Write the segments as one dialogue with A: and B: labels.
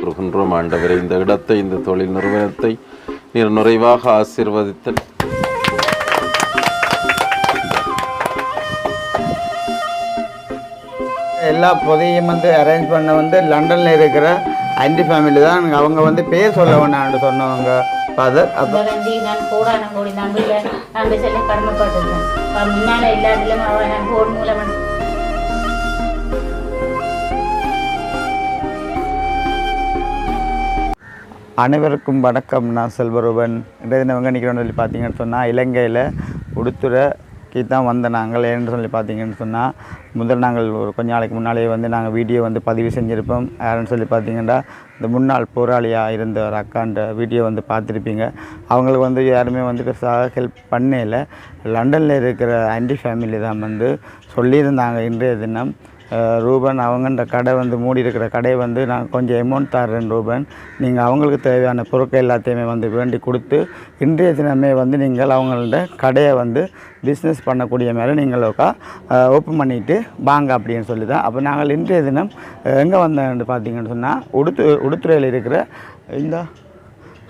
A: கூறுகின்றோம். ஆண்டவரை இந்த இடத்தை இந்த தொழில் நிறுவனத்தை நீர் நிறைவாக ஆசீர்வதித்து.
B: எல்லா பொதையும் வந்து அரேஞ்ச் பண்ண வந்து லண்டனில் இருக்கிற அண்டி ஃபேமிலி தான். அவங்க வந்து பேர் சொல்ல வேணாம்னு சொன்னவங்க ஃபாதர் அப்போ
C: வந்து நான் கோடான கோடி நம்பில நம்பி செல்ல கடமைப்பட்டிருக்கேன். முன்னால எல்லாத்திலும் அவ நான் போன் மூலம்
B: அனைவருக்கும் வணக்கம். நான் செல்வரூபன். இன்றைய தினம் எங்கே சொல்லி பார்த்தீங்கன்னு சொன்னால் இலங்கையில் உடுத்துறைக்கு தான் வந்த நாங்கள். ஏன்னு சொல்லி பார்த்தீங்கன்னு சொன்னால் முதல் நாங்கள் ஒரு கொஞ்ச நாளைக்கு முன்னாலே வந்து நாங்கள் வீடியோ வந்து பதிவு செஞ்சுருப்போம். யாருன்னு சொல்லி பார்த்தீங்கன்னா இந்த முன்னாள் போராளியாக இருந்த ஒரு அக்காண்ட வீடியோ வந்து பார்த்துருப்பீங்க. அவங்களுக்கு வந்து யாருமே வந்து பெருசாக ஹெல்ப் பண்ணல. லண்டனில் இருக்கிற ஆன்டி ஃபேமிலி தான் வந்து சொல்லியிருந்தாங்க இன்றைய தினம். ரூபன் அவங்கன்ற கடை வந்து மூடி இருக்கிற கடையை வந்து நான் கொஞ்சம் அமௌண்ட் தர்றேன் ரூபன். நீங்கள் அவங்களுக்கு தேவையான பொருட்கள் எல்லாத்தையுமே வந்து வேண்டி கொடுத்து இன்றைய தினமே வந்து நீங்கள் அவங்கள்ட்ட கடையை வந்து பிஸ்னஸ் பண்ணக்கூடிய மேலே நீங்கள் ஓப்பன் பண்ணிவிட்டு வாங்க அப்படின்னு சொல்லி தான் அப்போ நாங்கள் இன்றைய தினம் எங்கே வந்தோம்னு பார்த்தீங்கன்னு சொன்னால் உடுத்து உடுத்துறையில் இருக்கிற இந்த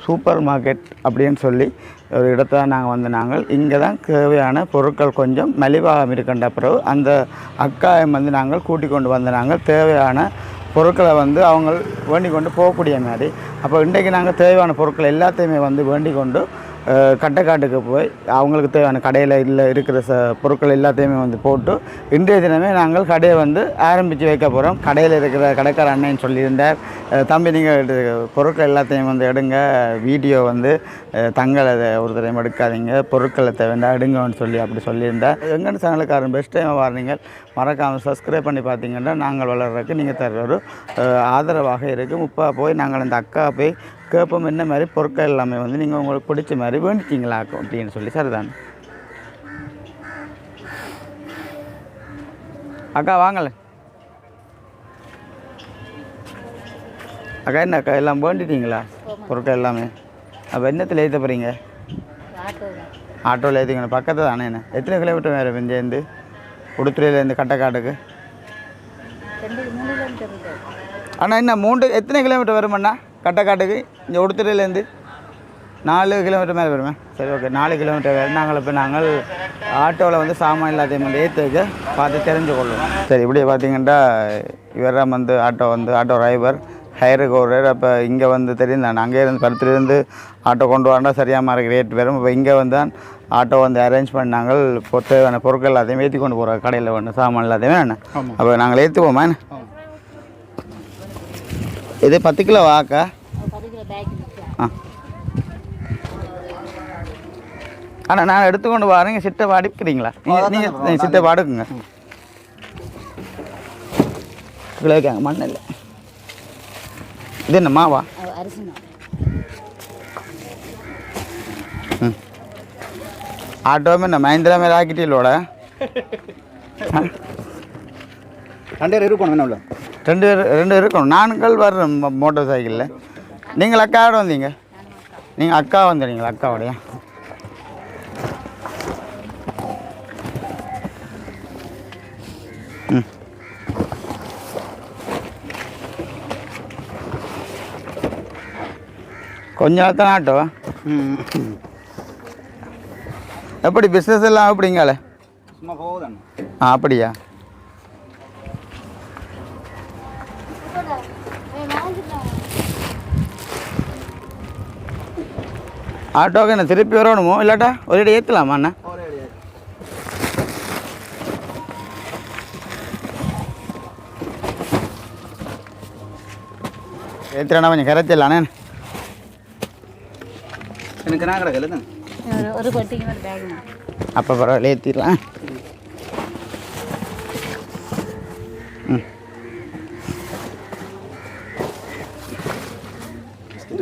B: சூப்பர் மார்க்கெட் அப்படின்னு சொல்லி ஒரு இடத்த நாங்கள் வந்து நாங்கள் இங்கே தான் தேவையான பொருட்கள் கொஞ்சம் மலிவாக இருக்கின்ற பிறகு அந்த அக்காயம் வந்து நாங்கள் கூட்டிக் கொண்டு வந்து நாங்கள் தேவையான பொருட்களை வந்து அவங்க வேண்டிக் கொண்டு போகக்கூடிய மாதிரி அப்போ இன்றைக்கு நாங்கள் தேவையான பொருட்கள் எல்லாத்தையுமே வந்து வேண்டிக் கொண்டு கட்டைக்காட்டுக்கு போய் அவங்களுக்கு தேவையான கடையில் இல்லை இருக்கிற ச பொருட்கள் எல்லாத்தையுமே வந்து போட்டு இன்றைய தினமே நாங்கள் கடையை வந்து ஆரம்பித்து வைக்க போகிறோம் கடையில் இருக்கிற கடைக்கார அண்ணன் சொல்லியிருந்தார். தம்பி நீங்கள் பொருட்கள் எல்லாத்தையும் வந்து எடுங்க. வீடியோ வந்து தங்களை அதை ஒரு தடவை எடுக்காதீங்க. பொருட்களை தேவைண்டா எடுங்கன்னு சொல்லி அப்படி சொல்லியிருந்தார். எங்கள் சேனலுக்காரன் பெஸ்ட் டைம் வாரீங்க. மறக்காமல் சப்ஸ்கிரைப் பண்ணி பார்த்தீங்கன்னா நாங்கள் வளர்கிறதுக்கு நீங்கள் தர ஒரு ஆதரவாக இருக்குது முப்பா போய் நாங்கள் அந்த அக்கா போய் கேட்போம் என்ன மாதிரி பொருட்கள் எல்லாமே வந்து நீங்கள் உங்களுக்கு பிடிச்ச மாதிரி வேண்டிட்டீங்களாக்கும் அப்படின்னு சொல்லி சரிதான். அக்கா வாங்கலை அக்கா என்ன அக்கா எல்லாம் வேண்டிட்டீங்களா? பொருட்கள் எல்லாமே. அப்போ என்னத்தில் ஏற்ற போகிறீங்க ஆட்டோவில் ஏற்றிக்கணும் பக்கத்து தானே என்ன? எத்தனை கிலோமீட்டர் வேறு இங்கேருந்து உடுத்துறையிலேருந்து கட்டக்காட்டுக்கு? அண்ணா என்ன மூன்று எத்தனை கிலோமீட்டர் வருமண்ணா? கட்டக்காட்டுக்கு இங்கே உடுத்துறையிலேருந்து நாலு கிலோமீட்டர் மேலே வருமே. சரி ஓகே நாலு கிலோமீட்டர் வேறு நாங்கள் இப்போ நாங்கள் ஆட்டோவில் வந்து சாமான் எல்லாத்தையும் வந்து ஏற்றி வைக்க பார்த்து தெரிஞ்சு கொள்ளுவோம் சரி இப்படி பார்த்தீங்கன்னா இவராம் வந்து ஆட்டோ வந்து ஆட்டோ டிரைவர் ஹையருக்கு ஒரு அப்போ இங்கே வந்து தெரியும் நான் அங்கே இருந்து பருத்திலிருந்து ஆட்டோ கொண்டு வரண்டா சரியாக இருக்கு ரேட் வரும். இப்போ இங்கே வந்து தான் ஆட்டோ வந்து அரேஞ்ச் பண்ணாங்க தேவையான பொருட்கள் எல்லாத்தையும் ஏற்றி கொண்டு போகிறோம் கடையில் ஒன்று சாமான் எல்லாத்தையுமே அப்போ நாங்கள் ஏற்றுவோமா என்ன? இது பத்து கிலோ வாக்கா? ஆ. அண்ணா நான் எடுத்துக்கொண்டு வரேங்க சிட்டை வாடிக்கிறீங்களா? நீங்கள் சிட்டை கிலோ வைக்காங்க மண் இல்லை. இது என்ன மாவா? ம். ஆட்டோமே என்ன மஹிந்திரா மேலே ஆக்கிட்டீங்களோட?
D: ரெண்டு இருக்கணும் என்ன உள்ள?
B: ரெண்டு பேர் ரெண்டு இருக்கணும். நான்கள் வர்றேன் மோட்டார் சைக்கிளில். நீங்கள் அக்காவோட வந்தீங்க? நீங்கள் அக்கா வந்துடுறீங்களா? அக்காவோடையா. ம். கொஞ்ச நாள் தான் ஆட்டோ எப்படி பிஸ்னஸ் எல்லாம் எப்படிங்களே ஆ அப்படியா? ஆட்டோக்கு என்ன திருப்பி வரணுமோ? இல்லாட்டா ஒரு இடம் ஏற்றலாமா அண்ணா ஏற்றுறா கொஞ்சம் கரைச்சிடலாண்ணே
D: எனக்கு நான் கிடக்கல
C: ஒரு- ஒரு பேக்
B: அப்போ பரவாயில்ல ஏற்றிடலாம்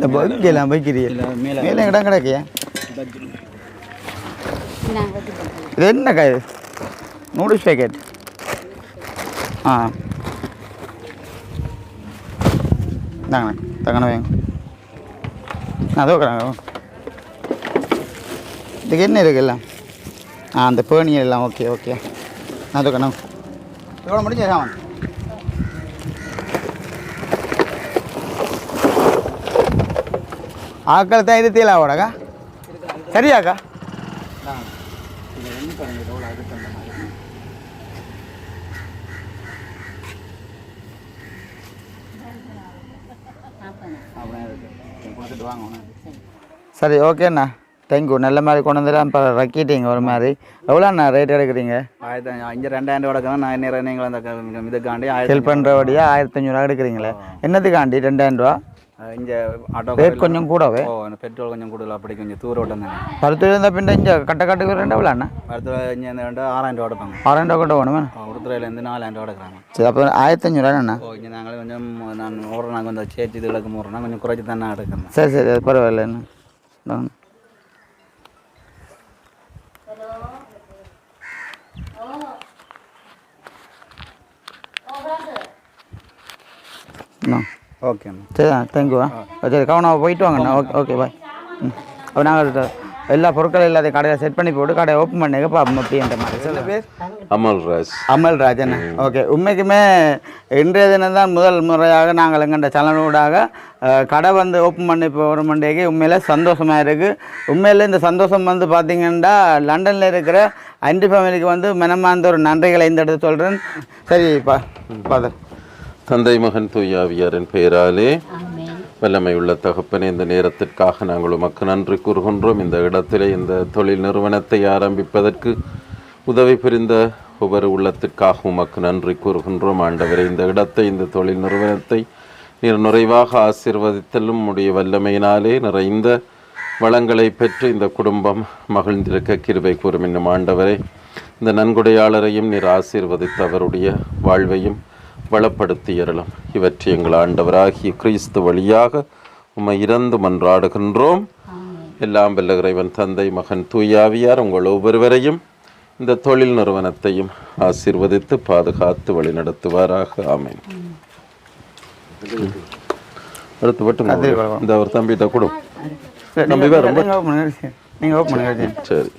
B: இந்த பைக்கெல்லாம் பைக்கிறீங்க
D: இல்ல, மேல-
B: இடம் கிடக்கியா? இது என்ன காய் நூடுல்ஸ் பேக்கெட் ஆ. இந்தாங்கண்ணா தங்கண்ணா வேங்க. அதோ இதுக்கு என்ன இருக்கு எல்லாம்? ஆ அந்த பேணி எல்லாம் ஓகே ஓகே. அதோ கண்ணா
D: எவ்வளோ முடிஞ்ச? சாமான் அப்படியே இருக்கு கொடுத்துட்டு வாங்க ஒன்று
B: சரி ஓகேண்ணா தேங்க்யூ நல்ல மாதிரி கொண்டு வந்துடலாம் இப்போ ரக்கிட்டீங்க ஒரு மாதிரி. எவ்வளோண்ணா ரேட் எடுக்கிறீங்க?
D: ஆயிரத்தி இங்கே ரெண்டாயிரம் ரூபா கிடக்கணும் நான் நேரம் நீங்கள் அந்த இதுக்காண்டி
B: ஹெல்ப் பண்ணுறபடியா ஆயிரத்தஞ்சூறுவா எடுக்கிறீங்களே? என்னத்துக்காண்டி ரெண்டாயிரம் ரூபா
D: இங்கே ஆட்டோ
B: ரேட் கொஞ்சம் கூடவே
D: ஓ இந்த பெட்ரோல் கொஞ்சம் கூடுதல் அப்படி கொஞ்சம் தூர ஓட்டம் தானே
B: பருத்தூர் இருந்தால் பின்ன இங்கே கட்ட கட்டுக்கு ரெண்டு எவ்வளோண்ணா
D: அடுத்த இங்கே இந்த ரெண்டு ஆறாயிரம் ரூபா எடுப்பாங்க
B: ஆறாயிரம் ரூபா கொண்டு வேணுமே
D: ஒருத்தரையிலேருந்து நாலாயிரம் ரூபா எடுக்கிறாங்க
B: சரி அப்போ ஆயிரத்தஞ்சூறுவாண்ணா
D: ஓ இங்கே நாங்களே கொஞ்சம் நான் ஓடுற நாங்கள் கொஞ்சம் சேர்த்து இது போடுறோம்னா கொஞ்சம் குறைச்சி தானே எடுக்கிறேன்
B: சரி சரி அது பரவாயில்லண்ணா நான்
D: ஓகேண்ணா
B: சரி தேங்க்யூ சரி கவனம் போயிட்டு வாங்கண்ணா ஓகே ஓகே பாய் ம். அப்போ நாங்கள் எல்லா பொருட்களும் எல்லாத்தையும் கடையில் செட் பண்ணி போட்டு கடையை ஓப்பன் பண்ணி பார்ப்போம் அப்படின்ற மாதிரி. சில பேர்?
A: அமல்ராஜ்
B: அமல் ராஜன் ஓகே உண்மைக்குமே இன்றைய தினம் தான் முதல் முறையாக நாங்கள் எங்கள்ட சலனூடாக கடை வந்து ஓப்பன் பண்ணி போகிற மண்டேக்கு உண்மையில் சந்தோஷமாக இருக்குது உண்மையில் இந்த சந்தோஷம் வந்து பார்த்திங்கன்னா லண்டனில் இருக்கிற அண்டி ஃபேமிலிக்கு வந்து மனமார்ந்த ஒரு நன்றிகளை இந்த இடத்துல சொல்கிறேன் சரி பா ஃபாதர்
A: தந்தை மகன் தூயாவியாரின் பெயராலே
C: ஆமென்.
A: வல்லமை உள்ள தகப்பனே இந்த நேரத்திற்காக நாங்கள் உமக்கு நன்றி கூறுகின்றோம். இந்த இடத்திலே இந்த தொழில் நிறுவனத்தை ஆரம்பிப்பதற்கு உதவி புரிந்த ஒவ்வொரு உள்ளத்திற்காக உமக்கு நன்றி கூறுகின்றோம். ஆண்டவரே இந்த இடத்தை இந்த தொழில் நிறுவனத்தை நீர் நிறைவாக ஆசீர்வதித்தலும் உடைய வல்லமையினாலே நிறைந்த வளங்களை பெற்று இந்த குடும்பம் மகிழ்ந்திருக்க கிருபை கூறும். என்னும் ஆண்டவரே இந்த நன்கொடையாளரையும் நீர் ஆசீர்வதித்து அவருடைய வாழ்வையும் வளப்படுத்தி அருளும் இவற்றை எங்கள் ஆண்டவராகிய கிறிஸ்து வழியாக உம்மை இறந்து மன்றாடுகின்றோம். எல்லாம் வல்ல இறைவன் தந்தை மகன் தூயாவியார் உங்கள் ஒவ்வொருவரையும் இந்த தொழில் நிறுவனத்தையும் ஆசீர்வதித்து பாதுகாத்து வழிநடத்துவாராக. ஆமென். அடுத்து மட்டும் இந்த அவர் தம்பிகிட்ட கொடு. தம்பி
B: பண்ணுங்க
A: சரி.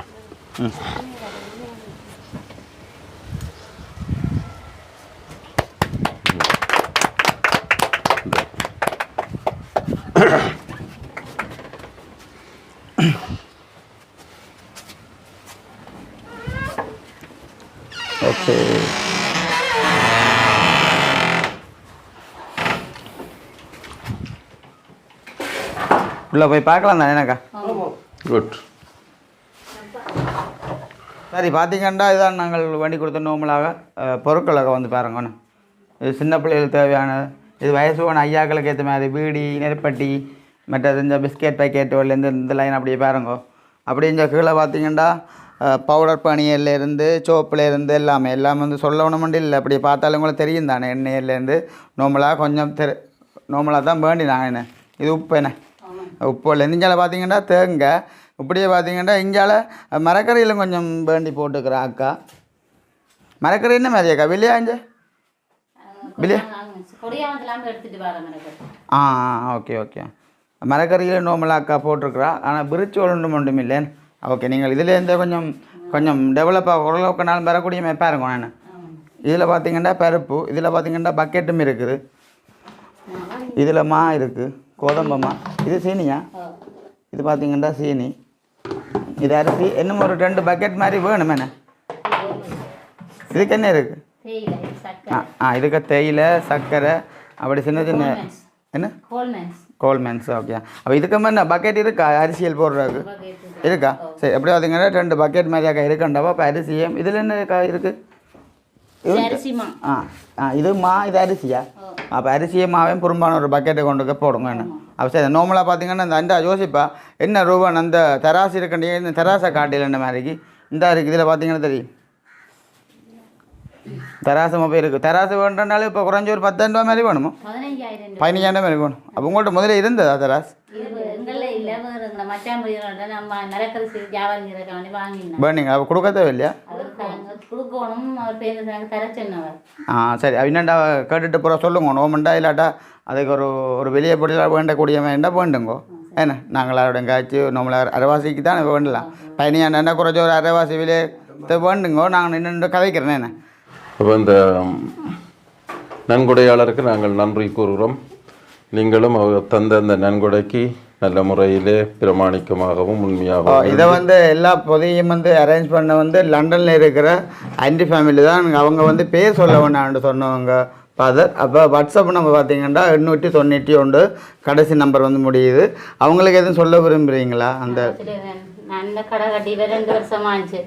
B: உள்ளே போய் பார்க்கலாம் தானே எனக்கா
A: குட்
B: சரி பார்த்தீங்கன்னா இதான் நாங்கள் வண்டி கொடுத்த நோமலாக பொருட்களை வந்து பாருங்கண்ணா இது சின்ன பிள்ளைகளுக்கு தேவையான இது வயசு போன ஐயாக்களுக்கு ஏற்ற மாதிரி பீடி நெருப்பட்டி மற்றது இந்த பிஸ்கெட் பேக்கெட்டுலேருந்து இந்த லைன் அப்படியே பாருங்க. அப்படியே இந்த கீழே பார்த்தீங்கன்னா பவுடர் பனியிலேருந்து சோப்புலேருந்து எல்லாமே எல்லாமே வந்து சொல்லணுமெண்டு இல்லை. அப்படி பார்த்தாலும் கூட தெரியும் தானே எண்ணெயிலேருந்து நோமலாக கொஞ்சம் தெரு நோமலாக தான் வேண்டினாங்க என்ன இது உப்பு என்ன உப்பு இஞ்சால பார்த்தீங்கன்னா தேங்காய் இப்படியே பார்த்தீங்கன்னா இங்கால மரக்கறியில் கொஞ்சம் வேண்டி போட்டுக்கிறேன் அக்கா. மரக்கறி என்ன மாதிரி அக்கா? வெளியா இஞ்ச? வெளியா ஆ ஆ ஓகே ஓகே. மரக்கறியில் நோமலாக அக்கா போட்டிருக்கிறா. ஆனால் பிரிச்சு ஒன்று ஒன்றும் இல்லை ஓகே நீங்கள் இதுலேருந்து கொஞ்சம் கொஞ்சம் டெவலப்பாக ஓரளவுக்கு நாள் பெறக்கூடிய மேப்பாக இருக்கும் நான். இதில் பார்த்தீங்கன்னா பருப்பு இதில் பார்த்தீங்கன்னா பக்கெட்டும் இருக்குது. இதில் மா இருக்குது கோதம்பமா இது சீனியா? இது பார்த்தீங்கன்னா சீனி. இது அரிசி. இன்னும் ஒரு ரெண்டு பக்கெட் மாதிரி வேணும் என்ன? இதுக்கு என்ன இருக்குது ஆ ஆ இதுக்கு தேயிலை சர்க்கரை அப்படி சின்ன சின்ன என்ன?
C: கோல்மென்ஸ்
B: ஓகே அப்போ இதுக்கு என்ன பக்கெட் இருக்கா? அரிசியல் போடுறதுக்கு? இருக்கா? சரி எப்படி பார்த்தீங்கன்னா ரெண்டு பக்கெட் மாதிரி அக்கா இருக்குண்டவா அப்போ அரிசியும் இதில் என்ன அக்கா இருக்குது ஆ ஆ இது மா இது அரிசியா? அப்போ அரிசியை மாவையும் குறும்பான ஒரு பக்கெட்டை கொண்டு போடுங்க என்ன. அப்போ சரி நார்மலாக பார்த்தீங்கன்னா இந்த அண்டா யோசிப்பா என்ன ரூபான் அந்த தராசு இருக்கண்டிய இந்த தராசை காட்டில் என்ன மாதிரிக்கு? இந்த இருக்குது இதில் பார்த்தீங்கன்னா தெரியும். தராசு மொபைல் இருக்குது தராசு வேண்டுனாலே இப்போ குறைஞ்ச ஒரு பத்தாயிரம் ரூபா மாதிரி வேணுமோ?
C: பதினஞ்சாயிரம்
B: மாதிரி வேணும். அப்போ உங்கள்கிட்ட முதல்ல இருந்ததா தராஸ்
C: இது எங்கள்ல இல்ல வேற எங்களை மச்சான் பையனோட நம்ம மரக்கறி செய்து வியாபாரம் செய்யறதுக்காண்டி வாங்கினோம்
B: வேணுங்க அப்போ கொடுக்க தேவையில்லையா
C: அவர் தாங்க கொடுக்கணும் அவர் பேர் எனக்கு தர சொன்னவர்
B: ஆ சரி என்னண்டா கேட்டுட்டு போகிற சொல்லுங்க நோமண்டா இல்லாட்டா அதுக்கு ஒரு ஒரு வெளியே போட்டு வேண்டக்கூடிய வேண்டாம் வேண்டுங்கோ என்ன நாங்கள் அதோட எங்காச்சு நம்மள அரைவாசிக்கு தான் வேண்டலாம் பதினஞ்சாண்டா குறைச்ச ஒரு அரைவாசி விலையே வேண்டுங்கோ நாங்கள் நின்று கதைக்கிறேன் என்ன
A: அப்போ இந்த நன்கொடையாளருக்கு நாங்கள் நன்றி கூறுகிறோம் நீங்களும் அவர் தந்த அந்த நன்கொடைக்கு நல்ல முறையிலே பிரமாணிக்கமாகவும் உண்மையாகவும்
B: இதை வந்து எல்லா பொதியும் வந்து அரேஞ்ச் பண்ண வந்து லண்டனில் இருக்கிற ஆன்டி ஃபேமிலி தான் அவங்க வந்து பேர் சொல்ல வேண்டாம்னு சொன்னவங்க ஃபாதர் அப்போ வாட்ஸ்அப் நம்ம பார்த்தீங்கன்னா எண்ணூற்றி தொண்ணூற்றி ஒன்று. கடைசி நம்பர் வந்து முடியுது. அவங்களுக்கு எதுவும் சொல்ல விரும்புகிறீங்களா அந்த
C: இந்த கடை கட்டி ரெண்டு வருஷமா ஆச்சு.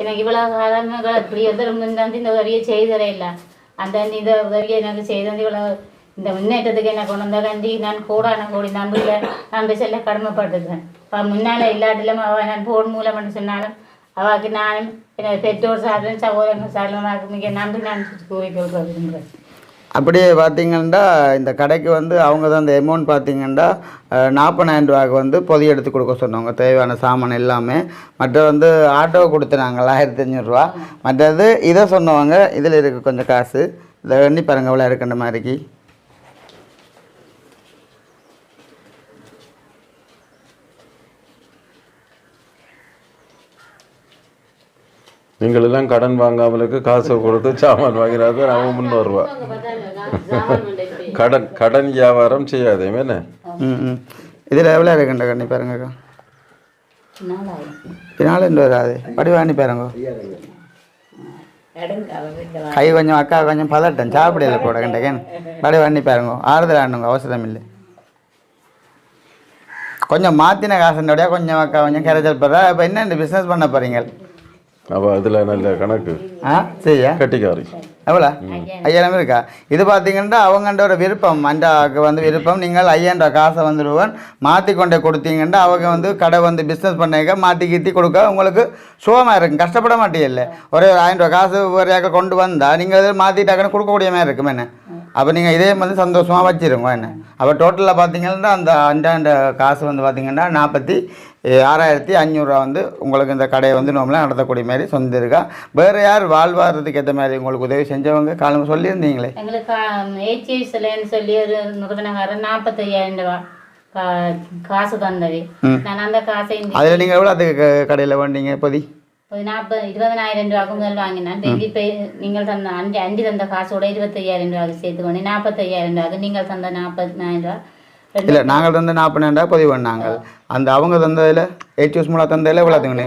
C: எனக்கு இவ்வளவு காலம் இப்படி எதிரும் வந்து இந்த உதவியை செய்ததே இல்லை. அந்த இந்த உதவியை எனக்கு செய்தது இவ்வளவு இந்த முன்னேற்றத்துக்கு என்ன கொண்டு வந்தாண்டி நான் கோடான கோடி நம்பியில் நம்பி செல்ல கடமைப்பட்டிருக்கேன். இப்போ முன்னால் இல்லாட்டிலும் அவ நான் போன் மூலம் என்று சொன்னாலும் அவாக்கு நானும் எனது பெற்றோர் சார்பிலும் சகோதரங்கள் சார்பிலும் மிக நம்பி நான் கூறி கொடுக்க விரும்புகிறேன்
B: அப்படியே பார்த்தீங்கன்னா இந்த கடைக்கு வந்து அவங்க தான் இந்த அமௌண்ட் பார்த்தீங்கன்னா நாற்பதாயிரம் ரூபாய்க்கு வந்து பொதி எடுத்து கொடுக்க சொன்னவங்க. தேவையான சாமான் எல்லாமே. மற்ற வந்து ஆட்டோ கொடுத்துனாங்க ஆயிரத்தி அஞ்சூறுரூவா மற்றது இதை சொன்னவங்க இதில் இருக்குது கொஞ்சம் காசு. இதை எண்ணி பாருங்க எவ்வளோ மாதிரிக்கு.
A: நீங்கள் எல்லாம் கடன் வாங்காமலுக்கு காசு கொடுத்து சாமான் வாங்கினாது அவன் முன்னூறுரூவா கடன் கடன் வியாபாரம் செய்யாதே என்ன?
B: ம் ம். இதில் எவ்வளோ இருக்குன்ற கண்ணி பாருங்கக்கா இருந்து வராது. படிவாணி பாருங்க. கை கொஞ்சம் அக்கா கொஞ்சம் பதட்டம். சாப்பிடல போட கண்டகன் படி வண்ணி பாருங்க. ஆறுதல் ஆண்டுங்க அவசரம் இல்லை. கொஞ்சம் மாற்றின காசுடைய கொஞ்சம் அக்கா கொஞ்சம் கரைச்சல் போடுறா. இப்போ என்ன பிஸ்னஸ் பண்ண போகிறீங்க
A: அவள் அதில் நல்ல கணக்கு.
B: ஆ சரியா?
A: கட்டிக்காரி.
B: எவ்வளோ? ஐயாயிரம் இருக்கா? இது பார்த்தீங்கன்னா அவங்கண்ட ஒரு விருப்பம். மண்டாவுக்கு வந்து விருப்பம். நீங்கள் ரூபா காசை வந்து ரூபான் மாற்றி கொண்டே கொடுத்தீங்கன்னா அவங்க வந்து கடை வந்து பிஸ்னஸ் பண்ணாக்க மாற்றி கீத்தி கொடுக்க உங்களுக்கு சுகமாக இருக்கும். கஷ்டப்பட மாட்டீங்கல்ல ஒரு ஆயிரம் ரூபா காசு ஒரு கொண்டு வந்தால் நீங்கள் மாற்றிட்டாக்கன்னு கொடுக்கக்கூடிய மாதிரி இருக்கும் என்ன? அப்போ நீங்கள் இதே வந்து சந்தோஷமாக வச்சிருங்க என்ன? அப்போ டோட்டலாக பார்த்தீங்கன்னா அந்த அண்டாண்ட காசு வந்து பார்த்தீங்கன்னா நாற்பத்தி ஆறாயிரத்தி அஞ்சூறுரூவா வந்து உங்களுக்கு இந்த கடையை வந்து நம்மளாம் நடத்தக்கூடிய மாதிரி சொந்த இருக்கா வேறு யார் வாழ்வாரத்துக்கு ஏற்ற மாதிரி உங்களுக்கு உதவி செஞ்சவங்க? காலம் சொல்லியிருந்தீங்களே.
C: எங்களுக்கு ஏச்சிஎஸ்லன்னு சொல்லி ஒரு நிறுவனக்காரர் நாற்பத்தையாயிரம் ரூபா காசு தந்தது. நான் அந்த காசை
B: அதில் நீங்கள் எவ்வளோ அதுக்கு கடையில் வேண்டீங்க இப்போதி
C: ஒரு நாற்பது இருபதனாயிரம் ரூபாய்க்கு முதல் வாங்கினேன் இப்போ இப்போ நீங்கள் தந்த அஞ்சு அஞ்சு தந்த காசோட இருபத்தையாயிரம் ரூபாய்க்கு சேர்த்து கொண்டு நாற்பத்தையாயிரம் ரூபாய்க்கு நீங்கள் தந்த நாற்பதாயிரம் ரூபா ரெண்டு
B: இல்லை நாங்கள் தந்த நாற்பதாயிரம் பதிவு பண்ணாங்க அந்த அவங்க தந்ததில் ஏடிஎஸ் மூலம் தந்ததில் எவ்வளோ அதுங்கண்ணே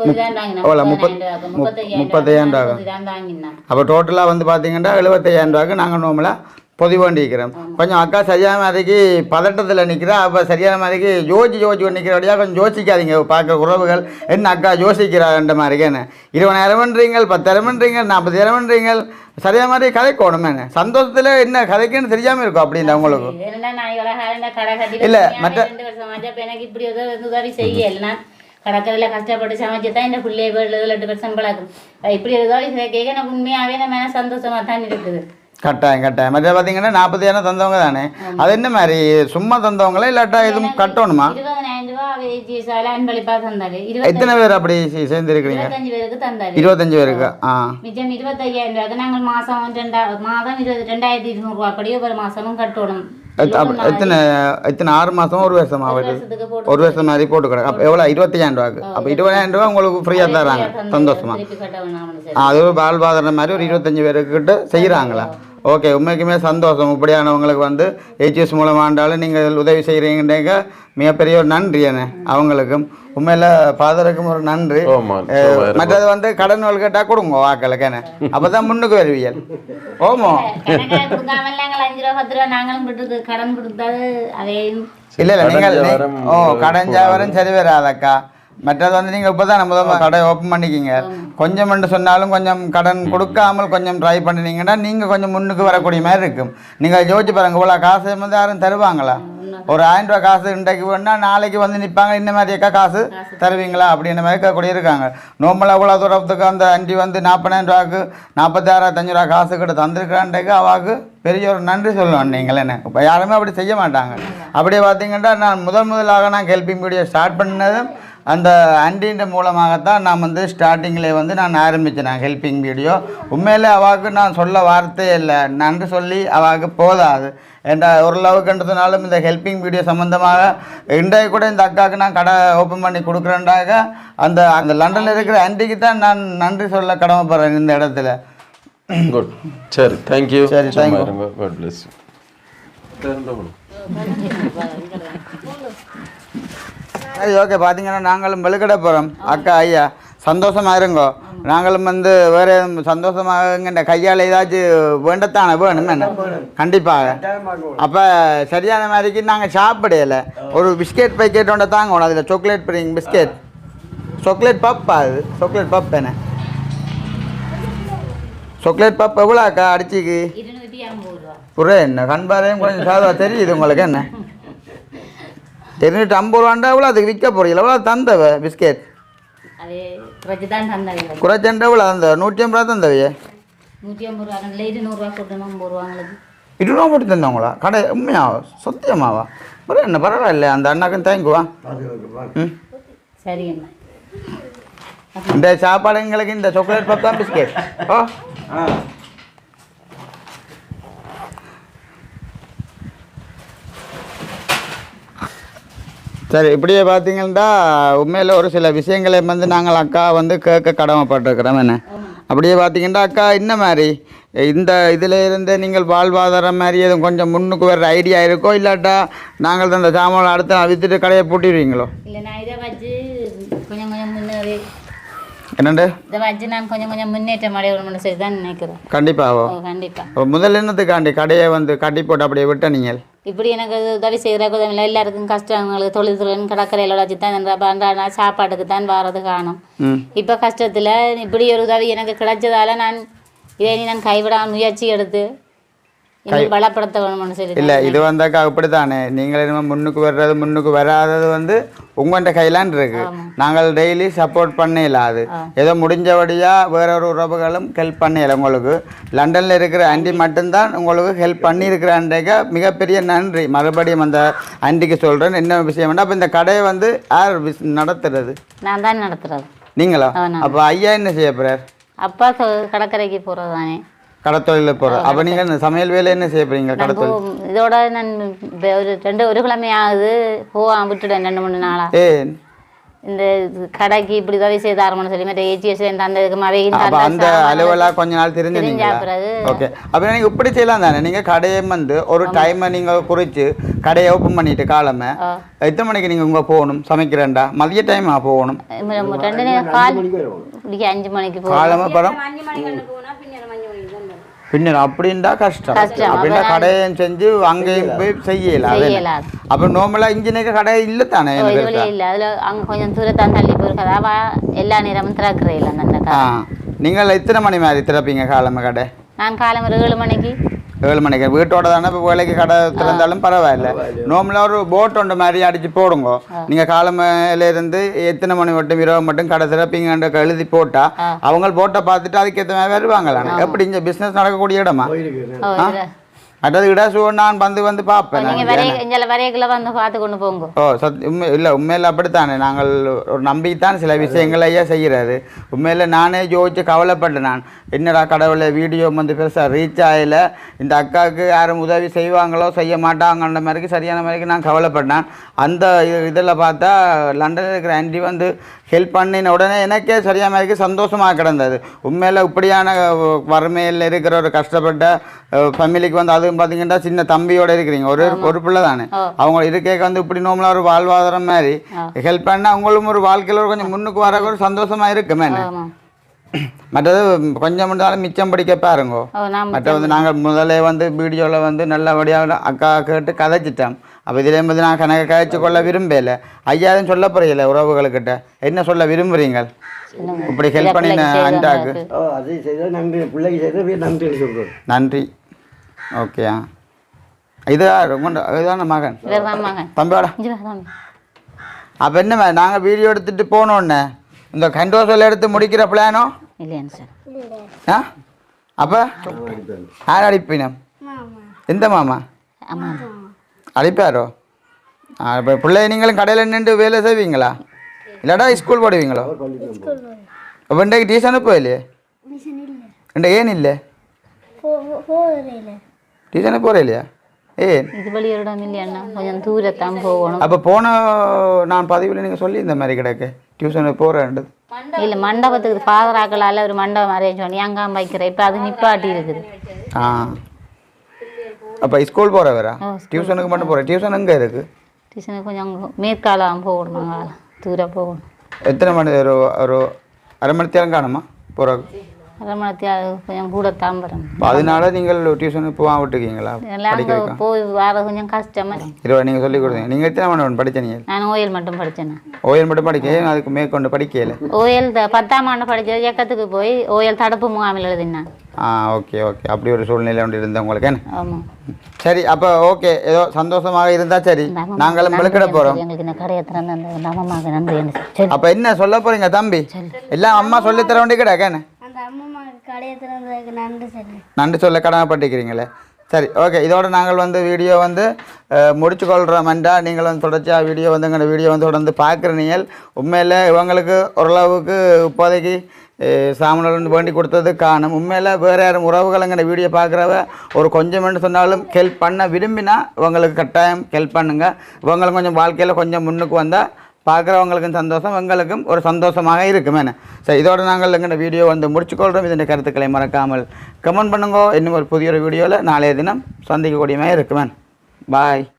C: முப்பதாயிரம் வாங்கினேன்
B: எவ்வளோ? முப்பத்-
C: முப்பத்தையாயிரம்
B: முப்பத்தையாயிரம் ரூபா.
C: முப்பதாயிரம் வாங்கினேன்
B: அப்போ டோட்டலாக வந்து பார்த்தீங்கன்னா எழுபத்தையாயிரம் ரூபாய்க்கு நாங்கள் நார்மலாக பொதிவு வேண்டிக்கிறோம் கொஞ்சம் அக்கா சரியான மாதிரிக்கு பதட்டத்தில் நிற்கிறா அப்போ சரியான மாதிரிக்கு யோசி யோசி நிற்கிறபடியாக கொஞ்சம் யோசிக்காதீங்க. பார்க்குற உறவுகள் என்ன அக்கா யோசிக்கிறான்ற மாதிரிக்கு என்ன? இருபதாயிரம்ன்றீங்க பத்தாயிரம்ன்றீங்க நாற்பதாயிரம்ன்றீங்க சரியான மாதிரி கதைக்கணும் என்ன? சந்தோஷத்தில் என்ன கதைக்குன்னு தெரியாமல் இருக்கும் அப்படின்னு
C: கட்டி
B: இல்ல. மற்ற-
C: ரெண்டு எனக்கு இப்படி உதவி உதவி செய்யல நான் கடற்கரையில் கஷ்டப்பட்டு சமைச்சு தான் இந்த பிள்ளைய ஏழு எட்டு வருஷம் பழக்கம் இப்படி உதவி கேட்க எனக்கு உண்மையாகவே நம்ம மன சந்தோஷமாக தான் இருக்குது.
B: கட்டாயம் கட்டாயம். மற்ற பார்த்தீங்கன்னா நாற்பதாயிரம் தந்தவங்க தானே? அது என்ன மாதிரி? சும்மா தந்தவங்களா இல்லாட்டா எதுவும் கட்டணுமா? எத்தனை பேர் அப்படி சேர்ந்திருக்கிறீங்க?
C: இருபத்தஞ்சு பேருக்கு
B: ஆ.
C: மிச்சம் இருபத்தையாயிரம் ரூபாய்க்கு நாங்கள் மாதம் மாதம் ரெண்டாயிரத்தி இருநூறுவா படி ஒவ்வொரு மாதமும் கட்டணும்.
B: எத்தனை எத்தனை ஆறு மாதம் ஒரு வருஷமா வருது ஒரு வருஷம் மாதிரி போட்டு கிடக்கு. அப்போ எவ்வளோ இருபத்தையாயிரம் ரூபாய்க்கு அப்போ இருபதாயிரம் ரூபா உங்களுக்கு ஃப்ரீயாக தராங்க சந்தோஷமா. அது ஒரு வாழ்வாதாரம் மாதிரி ஒரு இருபத்தஞ்சு பேருக்கிட்ட செய்கிறாங்களா ஓகே உண்மைக்குமே சந்தோஷம். இப்படியானவங்களுக்கு வந்து ஏஜிஎஸ் மூலமாண்டாலும் நீங்கள் உதவி செய்கிறீங்கன்றீங்க. மிகப்பெரிய ஒரு நன்றி என்ன அவங்களுக்கும். உண்மையில் ஃபாதருக்கும் ஒரு நன்றி. மற்றது வந்து கடன் கேட்டால் கொடுங்க வாக்களுக்கு என்ன அப்போ தான் முன்னுக்கு வருவியல் ஓமோ. இல்லை இல்லை நீங்கள் ஓ கடன் வியாபாரம் சரி வராதக்கா. மற்றது வந்து நீங்கள் இப்போ தான் நம்ம கடை ஓப்பன் பண்ணிக்கிங்க. கொஞ்சம் சொன்னாலும் கொஞ்சம் கடன் கொடுக்காமல் கொஞ்சம் ட்ரை பண்ணினீங்கன்னா நீங்கள் கொஞ்சம் முன்னுக்கு வரக்கூடிய மாதிரி இருக்கும். நீங்கள் யோசிச்சு பாருங்க இவ்வளோ காசு வந்து யாரும் தருவாங்களா? ஒரு ஆயிரம் ரூபா காசு இன்றைக்கு வேணா நாளைக்கு வந்து நிற்பாங்க இந்த மாதிரி அக்கா காசு தருவீங்களா? அப்படின்ற மாதிரி கேட்கக்கூடிய இருக்காங்க. நார்மலாக இவ்வளோ தூரத்துக்கு அந்த அண்டி வந்து நாற்பதாயிரம் ரூபாய்க்கு நாற்பத்தாயிரத்தஞ்சு ரூபா காசு கிட்ட தந்திருக்கிறான்டைக்கு அவாக்கு பெரிய ஒரு நன்றி சொல்லுவேன் நீங்கள் என்ன? இப்போ யாருமே அப்படி செய்ய மாட்டாங்க. அப்படியே பார்த்தீங்கன்னா நான் முதல் முதலாக நான் ஹெல்பிங் வீடியோ ஸ்டார்ட் பண்ணதும் அந்த ஆண்டின்ற மூலமாகத்தான் நான் வந்து ஸ்டார்டிங்கில் வந்து நான் ஆரம்பித்தேன் நான் ஹெல்பிங் வீடியோ உண்மையிலே அவாவுக்கு நான் சொல்ல வார்த்தையே இல்லை. நன்றி சொல்லி அவாவுக்கு போதாது. என்ற ஓரளவுக்குன்றதுனாலும் இந்த ஹெல்பிங் வீடியோ சம்மந்தமாக இன்றைய கூட இந்த அக்காவுக்கு நான் கடை ஓப்பன் பண்ணி கொடுக்குறேன்டாக அந்த அந்த லண்டனில் இருக்கிற ஆண்டிக்கு தான் நான் நன்றி சொல்ல கடமைப்படுறேன் இந்த இடத்துல.
A: குட் சரி தேங்க்யூ
B: சரி, you.
A: காட் பிளஸ்
B: சரி ஓகே பார்த்தீங்கன்னா நாங்களும் வெளுக்கட போகிறோம் அக்கா ஐயா சந்தோஷமா இருங்கோ. நாங்களும் வந்து வேற சந்தோஷமாக கையால் ஏதாச்சும் வேண்டத்தானே வேணும் என்ன? கண்டிப்பாக. அப்போ சரியான மாதிரிக்கு நாங்கள் சாப்பிடையில ஒரு பிஸ்கெட் பேக்கெட் ஒன்று தாங்க அதில் chocolate bring biscuit chocolate Papa அது? சாக்லேட் பப் என்ன சாக்லேட் பப் எவ்வளோ அக்கா அடிச்சிக்கு?
C: இருநூற்றி ஐம்பது ரூபா.
B: புரே என்ன கண்பாரையும் கொஞ்சம் சாதா தெரியுது உங்களுக்கு என்ன? இருநூற்றி ஐம்பது ரூபாண்டா எவ்வளோ அதுக்கு விற்க போறீங்களா? எவ்வளோ தந்தவ? பிஸ்கெட். குறைச்சண்டா எவ்வளோ தந்த நூற்றி ஐம்பது ரூபா தந்தவையே?
C: நூற்றி ஐம்பது ரூபா இருநூறுவா உங்களுக்கு
B: இருநூறுவா போட்டு தந்தவங்களா? கடை உண்மையாவா? சத்தியமாவா? புரே என்ன பரவாயில்ல அந்த அண்ணாக்கும் தேங்குவா ம்?
C: சரி என்ன
B: இந்த சாப்பாடு எங்களுக்கு இந்த சாக்லேட் பப் தான் பிஸ்கெட். ஓ? சரி இப்படியே பார்த்தீங்கன்னா உண்மையில் ஒரு சில விஷயங்களை வந்து நாங்கள் அக்கா வந்து கேட்க கடமைப்பட்டிருக்கிறோம் என்ன? அப்படியே பார்த்தீங்கன்னா அக்கா என்ன மாதிரி? இந்த இதில் இருந்து நீங்கள் வாழ்வாதாரம் மாதிரி எதுவும் கொஞ்சம் முன்னுக்கு வர்ற ஐடியா இருக்கோ இல்லாட்டா நாங்கள் அந்த சாமான் அடுத்து விற்றுட்டு கடையை பூட்டிடுவீங்களோ? என்னண்டு?
C: இதை வச்சு நான் கொஞ்சம் கொஞ்சம் முன்னேற்றம் அடையணும்னு சொல்லி தான் நினைக்கிறேன்.
B: கண்டிப்பாவோ?
C: ஓ கண்டிப்பாக
B: அப்போ முதல்ல என்னத்துக்காண்டி கடையை வந்து கட்டி போட்டு அப்படியே விட்ட நீங்கள்
C: இப்படி எனக்கு உதவி செய்கிற உதவியில் எல்லாருக்கும் கஷ்டங்களுக்கு தொழில் துறைன்னு கடற்கரையில் வச்சு தான் பண்ணுறாங்க சாப்பாட்டுக்கு தான் வாரது காணும் இப்போ கஷ்டத்தில் இப்படி ஒரு உதவி எனக்கு கிடைச்சதால நான் இதை நான் கைவிடாம முயற்சி எடுத்து இன்னும் பலப்படுத்த வேணும்னு சொல்லி
B: இல்லை இது வந்தாக்கா அப்படித்தானே? நீங்கள் என்ன முன்னுக்கு வர்றது முன்னுக்கு வராதது வந்து உங்கள்கிட்ட கையிலான் இருக்கு. நாங்கள் டெய்லி சப்போர்ட் பண்ணல அது. ஏதோ முடிஞ்சபடியாக வேற ஒரு உறவுகளும் ஹெல்ப் பண்ணல உங்களுக்கு. லண்டனில் இருக்கிற ஆண்டி மட்டும்தான் உங்களுக்கு ஹெல்ப் பண்ணியிருக்கிறான்றக்க மிகப்பெரிய நன்றி. மறுபடியும் அந்த ஆண்டிக்கு சொல்கிறேன் என்ன விஷயம்னா அப்போ இந்த கடையை வந்து யார் நடத்துறது?
C: நான் தான் நடத்துறது.
B: நீங்களா. அப்போ ஐயா என்ன செய்ய போகிறார்
C: அப்பா கடற்கரைக்கு போகிறது தானே
B: கடத்தொழிலில் போகிறார் அப்போ நீங்கள் இந்த சமையல் வேலை என்ன செய்ய போகிறீங்க
C: நான்
B: கடத்தொழில்?
C: போ- இதோட நான் இப்ப ஒரு ரெண்டு ஒரு கிழமை ஆகுது போவான் விட்டுட்டேன் ரெண்டு மூணு நாளா.
B: ஏன்?
C: இந்த கடைக்கு இப்படி உதவி செய்தாரணும்னு சொல்லி மற்ற ஏஜிஎஸ் அவையும்
B: அப்ப அந்த அலுவலா கொஞ்ச நாள்
C: பிறகு
B: ஓகே. அப்ப நீங்க இப்படி செய்யலாம் தானே? நீங்க கடையை வந்து ஒரு டைமை நீங்க குறிச்சு கடையை ஓப்பன் பண்ணிட்டு காலமே. எத்தனை மணிக்கு நீங்க உங்க போகணும்? சமைக்கிறேன்டா. மதிய டைமா போகணும்?
C: ரெண்டு நேரம் கால் அஞ்சு மணிக்கு போ
B: காலமே படம் பின்னர் அப்படின்டா கஷ்டம். அப்படின்னா கடையும் செஞ்சு அங்கேயும் போய் செய்யல அப்ப நார்மலா இன்ஜினுக்கு கடை இல்லை தானே
C: இல்லை. அதில் அங்கே கொஞ்சம் தூரத்தான் தள்ளி போயிருக்காது எல்லா நேரமும் திறக்கிறே இல்லை அந்த
B: ஆ.
C: கடை
B: நீங்கள் எத்தனை மணி மாதிரி திறப்பீங்க காலமே கடை?
C: நான் காலம் ஒரு ஏழு மணிக்கு.
B: ஏழு மணிக்கு. வீட்டோட தானே இப்போ வேலைக்கு கடை திறந்தாலும் பரவாயில்ல. நார்மலாக ஒரு போட் ஒன்று மாதிரி அடிச்சு போடுங்க. நீங்கள் காலமையில இருந்து எத்தனை மணி மட்டும் இரவு மட்டும் கடை திறப்பீங்கன்ற எழுதி போட்டா அவங்க போட்டை பார்த்துட்டு அதுக்கேற்ற மாதிரி வருவாங்களா எப்படி இங்கே பிஸ்னஸ் நடக்கக்கூடிய இடமா? அதாவது இடாசு நான் வந்து வந்து பார்ப்பேன்
C: நீங்கள் வரைய இங்கே வரையக்குள்ள வந்து பார்த்து கொண்டு போங்க.
B: ஓ சத் உண்மை இல்லை உண்மையில் அப்படித்தானே? நாங்கள் ஒரு நம்பித்தான் சில விஷயங்கள் ஐயா செய்கிறது உண்மையில் நானே யோசிச்சு கவலைப்பட்டேன் நான். என்னடா கடவுளை வீடியோ வந்து பெருசாக ரீச் ஆகல. இந்த அக்காவுக்கு யாரும் உதவி செய்வாங்களோ செய்ய மாட்டாங்கன்ற மாதிரிக்கு சரியான மாதிரிக்கு நான் கவலைப்பட்டேன். அந்த இதில் பார்த்தா லண்டனில் இருக்கிற ஆண்டி வந்து ஹெல்ப் பண்ணின உடனே எனக்கே சரியான மாதிரிக்கு சந்தோஷமாக கிடந்தது. உண்மையில் இப்படியான வறுமையில் இருக்கிற ஒரு கஷ்டப்பட்ட ஃபேமிலிக்கு வந்து அதுவும் பார்த்தீங்கன்னா சின்ன தம்பியோட இருக்கிறீங்க. ஒரு ஒரு பிள்ளை தானே. அவங்க இருக்கேக்க வந்து இப்படி நோம்பலாக ஒரு வாழ்வாதாரம் மாதிரி. ஹெல்ப் பண்ணால் அவங்களும் ஒரு வாழ்க்கையில் ஒரு கொஞ்சம் முன்னுக்கு வர ஒரு சந்தோஷமா இருக்குமே மற்றது கொஞ்சம் முடிந்தாலும் மிச்சம் படிக்க பாருங்கோ. மற்ற வந்து நாங்கள் முதல்ல வந்து வீடியோவில் வந்து நல்லபடியாக அக்கா கேட்டு கதைச்சிட்டோம். அப்போ இதிலே வந்து நான் கணக்கு கதைச்சு கொள்ள விரும்பல. ஐயாவும் சொல்ல போறீங்களே உறவுகளுக்கிட்ட? என்ன சொல்ல விரும்புறீங்க இப்படி ஹெல்ப் பண்ணின அண்டாக்கு.
E: அது செய்தால் நன்றி. பிள்ளைக்கு செய்தால் நன்றின்னு சொல்கிறோம்
B: நன்றி. ஓகேயா இது ரொம்ப இதுதான மகன்? தம்பியோட. அப்போ என்ன நாங்கள் வீடியோ எடுத்துட்டு போனோன்னே இந்த கண்டோசல் எடுத்து முடிக்கிற பிளானோ ஆ? அப்போ? யார் அடிப்பினம்? எந்த மாமா?
C: ஆமாம்
B: அடிப்பாரோ இப்போ பிள்ளை நீங்களும் கடையில் நின்று வேலை செய்வீங்களா? இல்லாட்டா ஸ்கூல் போடுவீங்களோ? அப்போ இன்றைக்கு டியூஷனு போயிலையே இன்றைக்கு ஏன் இல்லை? டியூஷனு போகிற இல்லையா? ஏன்?
C: கொஞ்சம் தூரத்தான் போகணும்
B: அப்போ போன நான் பதிவில் நீங்கள் சொல்லி இந்த மாதிரி கிடக்கு. டியூஷனுக்கு போகிறேன்றது
C: இல்லை மண்டபத்துக்கு ஃபாதராக்களால் ஒரு மண்டபம் அரேஞ்ச் பண்ணி அங்காம் வைக்கிறேன். இப்போ அது நிப்பாட்டி இருக்குது
B: ஆ. அப்போ ஸ்கூல் போகிறவரா டியூஷனுக்கு மட்டும் போகிறேன் டியூஷன் எங்கே இருக்குது
C: டியூஷனுக்கு கொஞ்சம் மேற்காலம் போகணும் தூரம் போகணும்.
B: எத்தனை மணி ஒரு ஒரு அரை மணி நேரம் காணுமா? போகிற
C: அரை மணி அது கொஞ்சம் கூட தாம்பரம்.
B: அதனால நீங்கள் டியூஷனுக்கு போக விட்டுருக்கீங்களா?
C: எல்லாம் போய் வர கொஞ்சம் கஷ்டமா
B: இருபது நீங்கள் சொல்லி கொடுத்தீங்க. நீங்கள் எத்தனை படிச்ச நீங்கள்
C: நான் ஓயல் மட்டும் படித்தேன்
B: ஓயல் மட்டும் படிக்க அதுக்கு மேற்கொண்டு படிக்கல?
C: ஓயல் பத்தாம் ஆண்டு படித்தது இயக்கத்துக்கு போய் ஓயல் தடுப்பு முகாமில் எழுதினேன்
B: ஆ ஓகே ஓகே. அப்படி ஒரு சூழ்நிலை ஒன்று இருந்தேன் உங்களுக்கு
C: ஆமாம்
B: சரி அப்போ ஓகே. ஏதோ சந்தோஷமாக இருந்தால் சரி. நாங்களும் மெழுக்கிட போகிறோம்
C: எங்களுக்கு இந்த கடையை திறந்து அந்த நன்றி
B: அப்போ என்ன சொல்ல போறீங்க தம்பி? எல்லாம் அம்மா சொல்லி தர வேண்டிய கிடக்கேன்னு
F: அந்த அம்மாவுக்கு கடையை திறந்ததுக்கு நன்றி சொல்லு.
B: நன்றி சொல்ல கடமைப்பட்டிருக்கிறீங்களே. சரி ஓகே இதோட நாங்கள் வந்து வீடியோ வந்து அஹ், கொள்கிறோம் மண்டா நீங்கள் வந்து தொடர்ச்சியாக வீடியோ வந்து எங்களோட வீடியோ வந்து தொடர்ந்து பார்க்குற நீங்கள் உண்மையில் இவங்களுக்கு ஓரளவுக்கு இப்போதைக்கு சாமணர் வந்து வேண்டி கொடுத்தது காணும். உண்மையில் வேறு யாரும் உறவுகள் எங்கள் வீடியோ பார்க்குறவ ஒரு கொஞ்சம் சொன்னாலும் ஹெல்ப் பண்ண விரும்பினா இவங்களுக்கு கட்டாயம் ஹெல்ப் பண்ணுங்க. இவங்களும் கொஞ்சம் வாழ்க்கையில் கொஞ்சம் முன்னுக்கு வந்தால் பார்க்குறவங்களுக்கும் சந்தோஷம் எங்களுக்கும் ஒரு சந்தோஷமாக இருக்கும். என்ன? சரி இதோட நாங்கள் எங்களோட வீடியோ வந்து முடிச்சுக்கொள்கிறோம் இதன் கருத்துக்களை மறக்காமல் கமெண்ட் பண்ணுங்க. இன்னும் ஒரு புதிய ஒரு வீடியோவில் நாளைய தினம் சந்திக்கக்கூடியமாக இருக்குமேன். பாய்